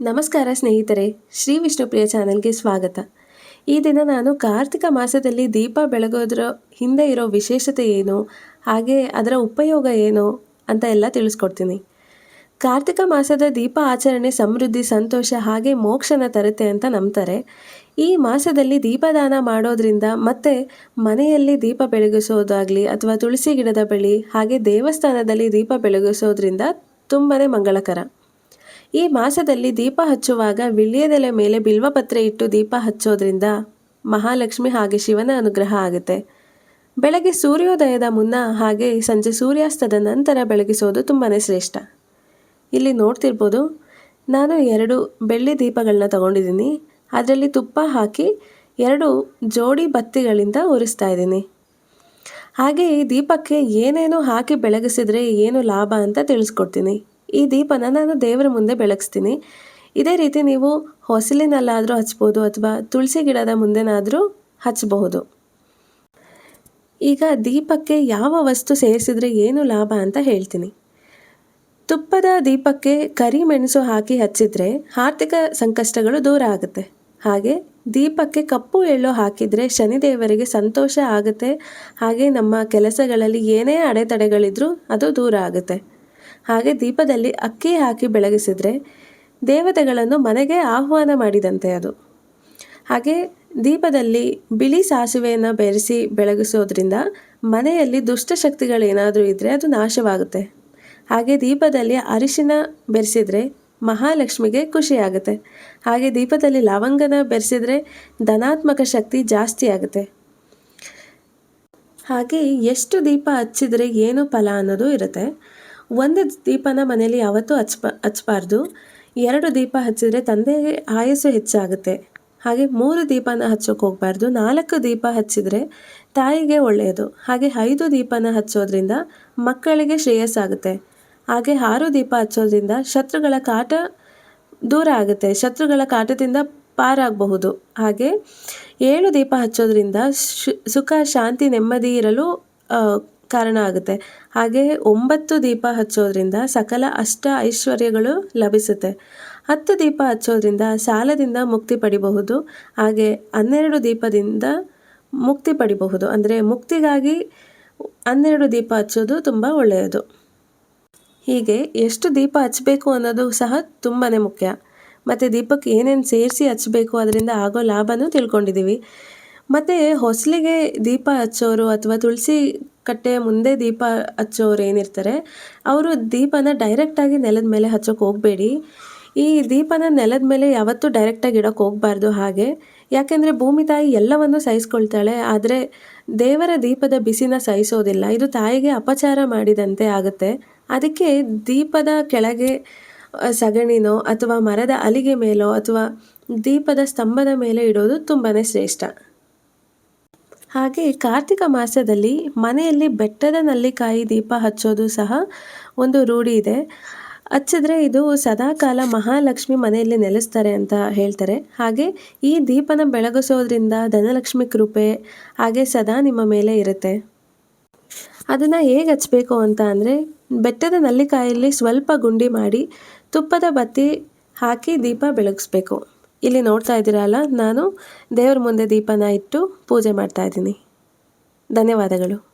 ನಮಸ್ಕಾರ ಸ್ನೇಹಿತರೆ, ಶ್ರೀ ವಿಷ್ಣುಪ್ರಿಯ ಚಾನೆಲ್ಗೆ ಸ್ವಾಗತ. ಈ ದಿನ ನಾನು ಕಾರ್ತಿಕ ಮಾಸದಲ್ಲಿ ದೀಪ ಬೆಳಗೋದ್ರ ಹಿಂದೆ ಇರೋ ವಿಶೇಷತೆ ಏನು, ಹಾಗೆ ಅದರ ಉಪಯೋಗ ಏನು ಅಂತ ಎಲ್ಲ ತಿಳಿಸ್ಕೊಡ್ತೀನಿ. ಕಾರ್ತಿಕ ಮಾಸದ ದೀಪ ಆಚರಣೆ ಸಮೃದ್ಧಿ, ಸಂತೋಷ ಹಾಗೆ ಮೋಕ್ಷನ ತರುತ್ತೆ ಅಂತ ನಂಬ್ತಾರೆ. ಈ ಮಾಸದಲ್ಲಿ ದೀಪದಾನ ಮಾಡೋದ್ರಿಂದ ಮತ್ತೆ ಮನೆಯಲ್ಲಿ ದೀಪ ಬೆಳಗಿಸೋದಾಗಲಿ ಅಥವಾ ತುಳಸಿ ಗಿಡದ ಬಳಿ ಹಾಗೆ ದೇವಸ್ಥಾನದಲ್ಲಿ ದೀಪ ಬೆಳಗಿಸೋದ್ರಿಂದ ತುಂಬಾ ಮಂಗಳಕರ. ಈ ಮಾಸದಲ್ಲಿ ದೀಪ ಹಚ್ಚುವಾಗ ವಿಳ್ಯದೆಲೆ ಮೇಲೆ ಬಿಲ್ವಪತ್ರೆ ಇಟ್ಟು ದೀಪ ಹಚ್ಚೋದ್ರಿಂದ ಮಹಾಲಕ್ಷ್ಮಿ ಹಾಗೆ ಶಿವನ ಅನುಗ್ರಹ ಆಗುತ್ತೆ. ಬೆಳಗ್ಗೆ ಸೂರ್ಯೋದಯದ ಮುನ್ನ ಹಾಗೆ ಸಂಜೆ ಸೂರ್ಯಾಸ್ತದ ನಂತರ ಬೆಳಗಿಸೋದು ತುಂಬಾ ಶ್ರೇಷ್ಠ. ಇಲ್ಲಿ ನೋಡ್ತಿರ್ಬೋದು, ನಾನು ಎರಡು ಬೆಳ್ಳಿ ದೀಪಗಳನ್ನ ತಗೊಂಡಿದ್ದೀನಿ. ಅದರಲ್ಲಿ ತುಪ್ಪ ಹಾಕಿ ಎರಡು ಜೋಡಿ ಬತ್ತಿಗಳಿಂದ ಉರಿಸ್ತಾ ಇದ್ದೀನಿ. ಹಾಗೆ ಈ ದೀಪಕ್ಕೆ ಏನೇನು ಹಾಕಿ ಬೆಳಗಿಸಿದ್ರೆ ಏನು ಲಾಭ ಅಂತ ತಿಳಿಸ್ಕೊಡ್ತೀನಿ. ಈ ದೀಪನ ನಾನು ದೇವರ ಮುಂದೆ ಬೆಳಗಿಸ್ತೀನಿ. ಇದೇ ರೀತಿ ನೀವು ಹೊಸಲಿನಲ್ಲಾದರೂ ಹಚ್ಬೋದು ಅಥವಾ ತುಳಸಿ ಗಿಡದ ಮುಂದೆನಾದರೂ ಹಚ್ಚಬಹುದು ಈಗ ದೀಪಕ್ಕೆ ಯಾವ ವಸ್ತು ಸೇರಿಸಿದ್ರೆ ಏನು ಲಾಭ ಅಂತ ಹೇಳ್ತೀನಿ. ತುಪ್ಪದ ದೀಪಕ್ಕೆ ಕರಿಮೆಣಸು ಹಾಕಿ ಹಚ್ಚಿದರೆ ಆರ್ಥಿಕ ಸಂಕಷ್ಟಗಳು ದೂರ ಆಗುತ್ತೆ. ಹಾಗೆ ದೀಪಕ್ಕೆ ಕಪ್ಪು ಎಳ್ಳು ಹಾಕಿದರೆ ಶನಿದೇವರಿಗೆ ಸಂತೋಷ ಆಗುತ್ತೆ. ಹಾಗೆ ನಮ್ಮ ಕೆಲಸಗಳಲ್ಲಿ ಏನೇ ಅಡೆತಡೆಗಳಿದ್ರೂ ಅದು ದೂರ ಆಗುತ್ತೆ. ಹಾಗೆ ದೀಪದಲ್ಲಿ ಅಕ್ಕಿ ಹಾಕಿ ಬೆಳಗಿಸಿದರೆ ದೇವತೆಗಳನ್ನು ಮನೆಗೆ ಆಹ್ವಾನ ಮಾಡಿದಂತೆ ಅದು. ಹಾಗೆ ದೀಪದಲ್ಲಿ ಬಿಳಿ ಸಾಸಿವೆಯನ್ನು ಬೆರೆಸಿ ಬೆಳಗಿಸೋದ್ರಿಂದ ಮನೆಯಲ್ಲಿ ದುಷ್ಟಶಕ್ತಿಗಳೇನಾದರೂ ಇದ್ದರೆ ಅದು ನಾಶವಾಗುತ್ತೆ. ಹಾಗೆ ದೀಪದಲ್ಲಿ ಅರಿಶಿನ ಬೆರೆಸಿದರೆ ಮಹಾಲಕ್ಷ್ಮಿಗೆ ಖುಷಿಯಾಗುತ್ತೆ. ಹಾಗೆ ದೀಪದಲ್ಲಿ ಲವಂಗನ ಬೆರೆಸಿದರೆ ಧನಾತ್ಮಕ ಶಕ್ತಿ ಜಾಸ್ತಿ ಆಗುತ್ತೆ ಹಾಗೆ ಎಷ್ಟು ದೀಪ ಹಚ್ಚಿದರೆ ಏನು ಫಲ ಅನ್ನೋದು ಇರುತ್ತೆ. ಒಂದು ದೀಪನ ಮನೆಯಲ್ಲಿ ಯಾವತ್ತೂ ಹಚ್ಬ ಹಚ್ಬಾರ್ದು. ಎರಡು ದೀಪ ಹಚ್ಚಿದರೆ ತಂದೆ ಆಯಸ್ಸು ಹೆಚ್ಚಾಗುತ್ತೆ. ಹಾಗೆ ಮೂರು ದೀಪನ ಹಚ್ಚೋಕೆ ಹೋಗಬಾರ್ದು. ನಾಲ್ಕು ದೀಪ ಹಚ್ಚಿದರೆ ತಾಯಿಗೆ ಒಳ್ಳೆಯದು. ಹಾಗೆ ಐದು ದೀಪನ ಹಚ್ಚೋದ್ರಿಂದ ಮಕ್ಕಳಿಗೆ ಶ್ರೇಯಸ್ಸಾಗುತ್ತೆ. ಹಾಗೆ ಆರು ದೀಪ ಹಚ್ಚೋದ್ರಿಂದ ಶತ್ರುಗಳ ಕಾಟ ದೂರ ಆಗುತ್ತೆ. ಶತ್ರುಗಳ ಕಾಟದಿಂದ ಪಾರಾಗಬಹುದು. ಹಾಗೆ ಏಳು ದೀಪ ಹಚ್ಚೋದ್ರಿಂದ ಸುಖ, ಶಾಂತಿ, ನೆಮ್ಮದಿ ಇರಲು ಕಾರಣ ಆಗುತ್ತೆ. ಹಾಗೆ ಒಂಬತ್ತು ದೀಪ ಹಚ್ಚೋದ್ರಿಂದ ಸಕಲ ಅಷ್ಟ ಐಶ್ವರ್ಯಗಳು ಲಭಿಸುತ್ತೆ. ಹತ್ತು ದೀಪ ಹಚ್ಚೋದ್ರಿಂದ ಸಾಲದಿಂದ ಮುಕ್ತಿ ಪಡಿಬಹುದು. ಹಾಗೆ ಹನ್ನೆರಡು ದೀಪದಿಂದ ಮುಕ್ತಿ ಪಡಿಬಹುದು. ಅಂದರೆ ಮುಕ್ತಿಗಾಗಿ ಹನ್ನೆರಡು ದೀಪ ಹಚ್ಚೋದು ತುಂಬ ಒಳ್ಳೆಯದು. ಹೀಗೆ ಎಷ್ಟು ದೀಪ ಹಚ್ಚಬೇಕು ಅನ್ನೋದು ಸಹ ತುಂಬಾ ಮುಖ್ಯ. ಮತ್ತು ದೀಪಕ್ಕೆ ಏನೇನು ಸೇರಿಸಿ ಹಚ್ಚಬೇಕು ಅದರಿಂದ ಆಗೋ ಲಾಭನೂ ತಿಳ್ಕೊಂಡಿದ್ದೀವಿ ಮತ್ತು ಹೊಸಲಿಗೆ ದೀಪ ಹಚ್ಚೋರು ಅಥವಾ ತುಳಸಿ ಕಟ್ಟೆಯ ಮುಂದೆ ದೀಪ ಹಚ್ಚೋರು ಏನಿರ್ತಾರೆ, ಅವರು ದೀಪನ ಡೈರೆಕ್ಟಾಗಿ ನೆಲದ ಮೇಲೆ ಹಚ್ಚೋಕೆ ಹೋಗಬೇಡಿ. ಈ ದೀಪನ ನೆಲದ ಮೇಲೆ ಯಾವತ್ತೂ ಡೈರೆಕ್ಟಾಗಿ ಇಡೋಕೆ ಹೋಗಬಾರ್ದು ಹಾಗೆ. ಯಾಕೆಂದರೆ ಭೂಮಿ ತಾಯಿ ಎಲ್ಲವನ್ನು ಸಹಿಸ್ಕೊಳ್ತಾಳೆ, ಆದರೆ ದೇವರ ದೀಪದ ಬಿಸಿನ ಸಹಿಸೋದಿಲ್ಲ. ಇದು ತಾಯಿಗೆ ಅಪಚಾರ ಮಾಡಿದಂತೆ ಆಗುತ್ತೆ. ಅದಕ್ಕೆ ದೀಪದ ಕೆಳಗೆ ಸಗಣಿನೋ ಅಥವಾ ಮರದ ಅಲಿಗೆ ಮೇಲೋ ಅಥವಾ ದೀಪದ ಸ್ತಂಭದ ಮೇಲೆ ಇಡೋದು ತುಂಬಾ ಶ್ರೇಷ್ಠ. ಹಾಗೆ ಕಾರ್ತಿಕ ಮಾಸದಲ್ಲಿ ಮನೆಯಲ್ಲಿ ಬೆಟ್ಟದ ನಲ್ಲಿಕಾಯಿ ದೀಪ ಹಚ್ಚೋದು ಸಹ ಒಂದು ರೂಢಿ ಇದೆ. ಹಚ್ಚಿದ್ರೆ ಇದು ಸದಾಕಾಲ ಮಹಾಲಕ್ಷ್ಮಿ ಮನೆಯಲ್ಲಿ ನೆಲೆಸ್ತಾರೆ ಅಂತ ಹೇಳ್ತಾರೆ. ಹಾಗೆ ಈ ದೀಪನ ಬೆಳಗಿಸೋದ್ರಿಂದ ಧನಲಕ್ಷ್ಮಿ ಕೃಪೆ ಹಾಗೆ ಸದಾ ನಿಮ್ಮ ಮೇಲೆ ಇರುತ್ತೆ. ಅದನ್ನು ಹೇಗೆ ಹಚ್ಚಬೇಕು ಅಂತ ಅಂದರೆ ಬೆಟ್ಟದ ನಲ್ಲಿಕಾಯಲ್ಲಿ ಸ್ವಲ್ಪ ಗುಂಡಿ ಮಾಡಿ ತುಪ್ಪದ ಬತ್ತಿ ಹಾಕಿ ದೀಪ ಬೆಳಗಿಸ್ಬೇಕು. ಇಲ್ಲಿ ನೋಡ್ತಾ ಇದ್ದೀರಲ್ಲ ನಾನು ದೇವರ ಮುಂದೆ ದೀಪನ ಇಟ್ಟು ಪೂಜೆ ಮಾಡ್ತಾ ಇದ್ದೀನಿ. ಧನ್ಯವಾದಗಳು.